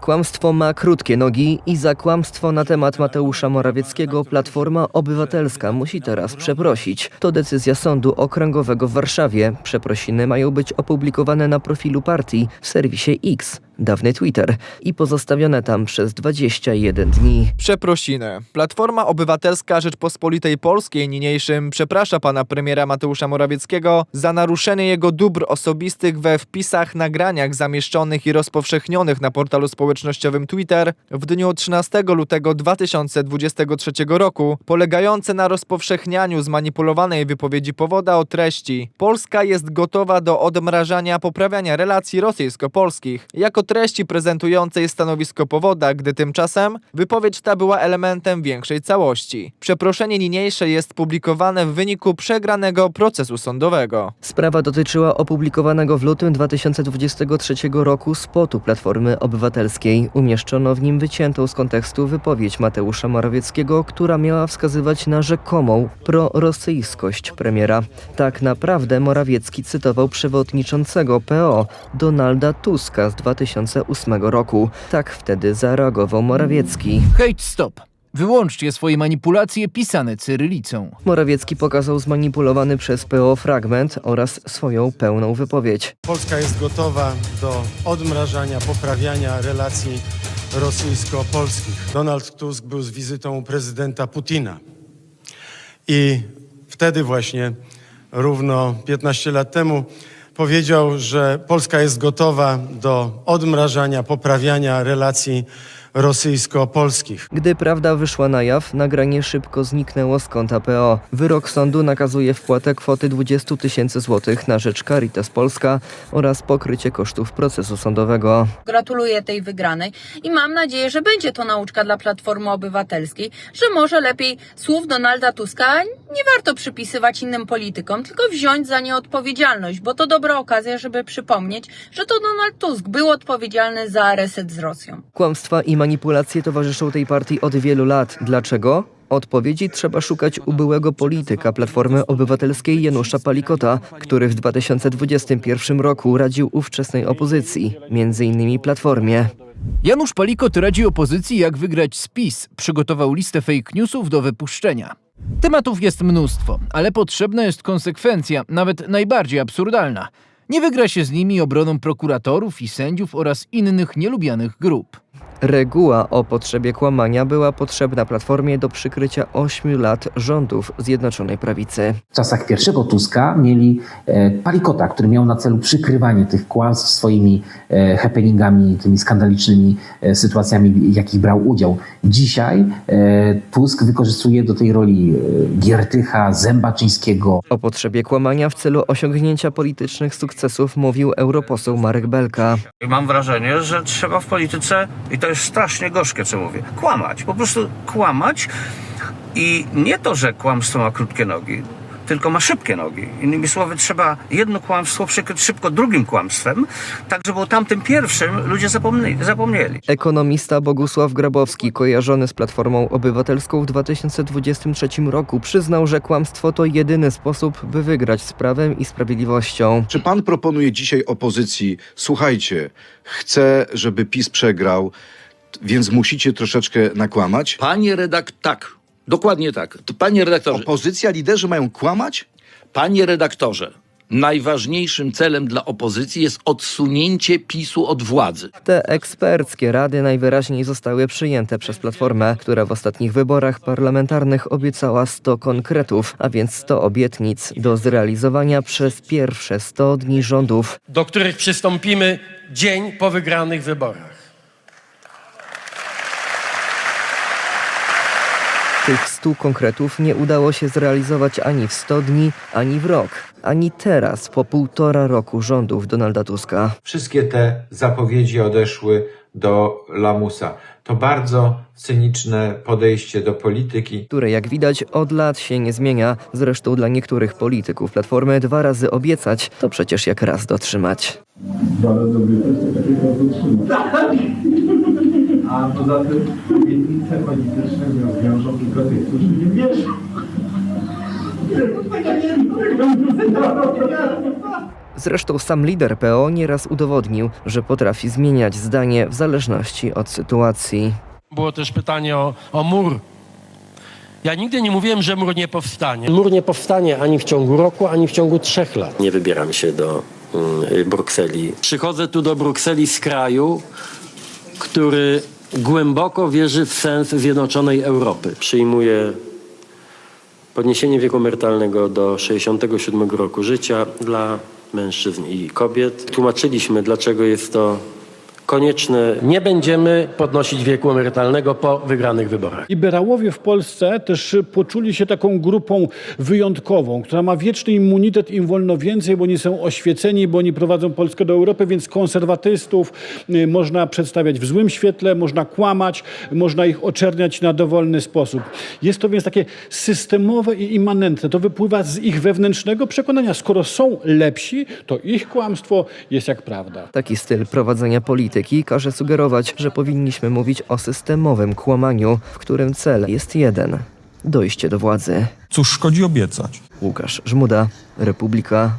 Kłamstwo ma krótkie nogi i za kłamstwo na temat Mateusza Morawieckiego Platforma Obywatelska musi teraz przeprosić. To decyzja Sądu Okręgowego w Warszawie. Przeprosiny mają być opublikowane na profilu partii w serwisie X, dawny Twitter, i pozostawione tam przez 21 dni. Przeprosiny. Platforma Obywatelska Rzeczpospolitej Polskiej niniejszym przeprasza pana premiera Mateusza Morawieckiego za naruszenie jego dóbr osobistych we wpisach, nagraniach zamieszczonych i rozpowszechnionych na portalu społecznościowym Twitter w dniu 13 lutego 2023 roku, polegające na rozpowszechnianiu zmanipulowanej wypowiedzi powoda o treści Polska jest gotowa do odmrażania poprawiania relacji rosyjsko-polskich jako treści prezentującej stanowisko powoda, gdy tymczasem wypowiedź ta była elementem większej całości. Przeproszenie niniejsze jest publikowane w wyniku przegranego procesu sądowego. Sprawa dotyczyła opublikowanego w lutym 2023 roku spotu Platformy Obywatelskiej. Umieszczono w nim wyciętą z kontekstu wypowiedź Mateusza Morawieckiego, która miała wskazywać na rzekomą prorosyjskość premiera. Tak naprawdę Morawiecki cytował przewodniczącego PO Donalda Tuska z 2008 roku. Tak wtedy zareagował Morawiecki. Hejt stop. Wyłączcie swoje manipulacje pisane cyrylicą. Morawiecki pokazał zmanipulowany przez PO fragment oraz swoją pełną wypowiedź. Polska jest gotowa do odmrażania, poprawiania relacji rosyjsko-polskich. Donald Tusk był z wizytą u prezydenta Putina. I wtedy właśnie, równo 15 lat temu, powiedział, że Polska jest gotowa do odmrażania, poprawiania relacji rosyjsko-polskich. Gdy prawda wyszła na jaw, nagranie szybko zniknęło z konta PO. Wyrok sądu nakazuje wpłatę kwoty 20 tysięcy złotych na rzecz Caritas Polska oraz pokrycie kosztów procesu sądowego. Gratuluję tej wygranej i mam nadzieję, że będzie to nauczka dla Platformy Obywatelskiej, że może lepiej słów Donalda Tuska nie warto przypisywać innym politykom, tylko wziąć za nie odpowiedzialność, bo to dobra okazja, żeby przypomnieć, że to Donald Tusk był odpowiedzialny za reset z Rosją. Kłamstwa i manipulacje towarzyszą tej partii od wielu lat. Dlaczego? Odpowiedzi trzeba szukać u byłego polityka Platformy Obywatelskiej Janusza Palikota, który w 2021 roku radził ówczesnej opozycji, między innymi Platformie. Janusz Palikot radzi opozycji, jak wygrać spis. Przygotował listę fake newsów do wypuszczenia. Tematów jest mnóstwo, ale potrzebna jest konsekwencja, nawet najbardziej absurdalna. Nie wygra się z nimi obroną prokuratorów i sędziów oraz innych nielubianych grup. Reguła o potrzebie kłamania była potrzebna Platformie do przykrycia 8 lat rządów Zjednoczonej Prawicy. W czasach pierwszego Tuska mieli e, Palikota, który miał na celu przykrywanie tych kłamstw swoimi e, happeningami, tymi skandalicznymi e, sytuacjami, w jakich brał udział. Dzisiaj e, Tusk wykorzystuje do tej roli e, Giertycha, Zębaczyńskiego, O potrzebie kłamania w celu osiągnięcia politycznych sukcesów mówił europoseł Marek Belka. I mam wrażenie, że trzeba w polityce, i to jest strasznie gorzkie, co mówię, kłamać. Po prostu kłamać i nie to, że kłamstwo ma krótkie nogi, tylko ma szybkie nogi. Innymi słowy, trzeba jedno kłamstwo przykryć szybko drugim kłamstwem, tak żeby o tamtym pierwszym ludzie zapomnieli. zapomnieli. Ekonomista Bogusław Grabowski, kojarzony z Platformą Obywatelską w 2023 roku, przyznał, że kłamstwo to jedyny sposób, by wygrać z prawem i sprawiedliwością. Czy pan proponuje dzisiaj opozycji, słuchajcie, chcę, żeby PiS przegrał, więc musicie troszeczkę nakłamać? Panie redak... Tak, dokładnie tak. To Panie redaktorze, Opozycja, liderzy mają kłamać? panie redaktorze, najważniejszym celem dla opozycji jest odsunięcie PiSu od władzy. Te eksperckie rady najwyraźniej zostały przyjęte przez Platformę, która w ostatnich wyborach parlamentarnych obiecała 100 konkretów, a więc 100 obietnic do zrealizowania przez pierwsze 100 dni rządów. do których przystąpimy dzień po wygranych wyborach. Tych 100 konkretów nie udało się zrealizować ani w 100 dni, ani w rok, ani teraz, po półtora roku rządów Donalda Tuska. Wszystkie te zapowiedzi odeszły do lamusa. To bardzo cyniczne podejście do polityki. które jak widać od lat się nie zmienia. Zresztą dla niektórych polityków Platformy dwa razy obiecać to przecież jak raz dotrzymać. A poza tym obietnice polityczne wiążą tylko tych, którzy nie wierzą. Zresztą sam lider PO nieraz udowodnił, że potrafi zmieniać zdanie w zależności od sytuacji. Było też pytanie o, o mur. Ja nigdy nie mówiłem, że mur nie powstanie. Mur nie powstanie ani w ciągu roku, ani w ciągu trzech lat. Nie wybieram się do mm, Brukseli. Przychodzę tu do Brukseli z kraju, który głęboko wierzy w sens zjednoczonej Europy. Przyjmuje podniesienie wieku emerytalnego do 67 roku życia dla mężczyzn i kobiet. Tłumaczyliśmy, dlaczego jest to konieczne. Nie będziemy podnosić wieku emerytalnego po wygranych wyborach. Liberałowie w Polsce też poczuli się taką grupą wyjątkową, która ma wieczny immunitet, im wolno więcej, bo nie są oświeceni, bo oni prowadzą Polskę do Europy, więc konserwatystów y, można przedstawiać w złym świetle, można kłamać, można ich oczerniać na dowolny sposób. Jest to więc takie systemowe i immanentne. To wypływa z ich wewnętrznego przekonania. Skoro są lepsi, to ich kłamstwo jest jak prawda. Taki styl prowadzenia polityki każe sugerować, że powinniśmy mówić o systemowym kłamaniu, w którym cel jest jeden dojście do władzy. Cóż szkodzi obiecać? Łukasz Żmuda, Republika,